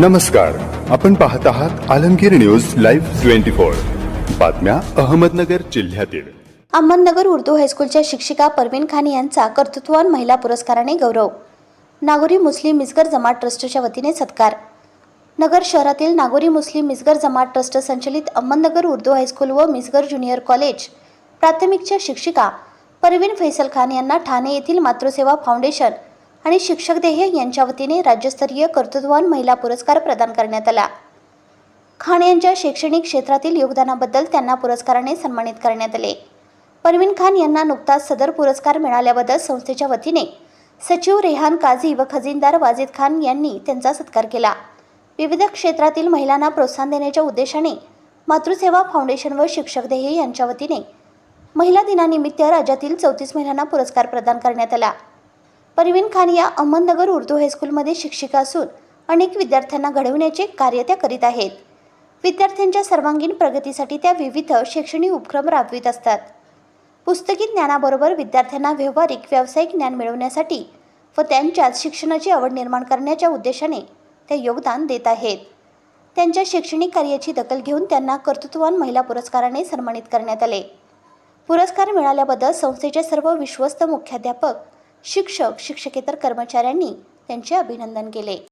नमस्कार. आपण पाहत आहात Alamgir news live twenty four. बातम्या अहमदनगर जिल्ह्यातील. अहमदनगर उर्दू हायस्कूलच्या शिक्षिका परवीन खान यांचा कर्तृत्ववान महिला पुरस्काराने गौरव. नागोरी मुस्लिम मिसगर जमात ट्रस्टच्या वतीने सत्कार. नगर शहरातील नागोरी मुस्लिम मिसगर जमात ट्रस्ट संचलित अहमदनगर उर्दू हायस्कूल व मिसगर ज्युनियर कॉलेज प्राथमिकच्या शिक्षिका परवीन फैसल खान यांना ठाणे येथील मातृसेवा फाउंडेशन आणि शिक्षक देह यांच्या वतीने राज्यस्तरीय कर्तृत्ववान महिला पुरस्कार प्रदान करण्यात आला. खान यांच्या शैक्षणिक क्षेत्रातील योगदानाबद्दल त्यांना पुरस्काराने सन्मानित करण्यात आले. परवीन खान यांना नुकताच सदर पुरस्कार मिळाल्याबद्दल संस्थेच्या वतीने सचिव रेहान काझी व खजिनदार वाजिद खान यांनी त्यांचा सत्कार केला. विविध क्षेत्रातील महिलांना प्रोत्साहन देण्याच्या उद्देशाने मातृसेवा फाउंडेशन व शिक्षक देहे यांच्या वतीने महिला दिनानिमित्त राज्यातील चौतीस महिलांना पुरस्कार प्रदान करण्यात आला. परवीन खान या अहमदनगर उर्दू हायस्कूलमध्ये शिक्षिका असून अनेक विद्यार्थ्यांना घडविण्याचे कार्य त्या करीत आहेत. विद्यार्थ्यांच्या सर्वांगीण प्रगतीसाठी त्या विविध शैक्षणिक उपक्रम राबवित असतात. पुस्तकी ज्ञानाबरोबर विद्यार्थ्यांना व्यावहारिक व्यावसायिक ज्ञान मिळवण्यासाठी व त्यांच्यात शिक्षणाची आवड निर्माण करण्याच्या उद्देशाने ते योगदान देत आहेत. त्यांच्या शैक्षणिक कार्याची दखल घेऊन त्यांना कर्तृत्ववान महिला पुरस्काराने सन्मानित करण्यात आले. पुरस्कार मिळाल्याबद्दल संस्थेचे सर्व विश्वस्त मुख्याध्यापक शिक्षक शिक्षकेतर कर्मचाऱ्यांनी त्यांचे अभिनंदन केले.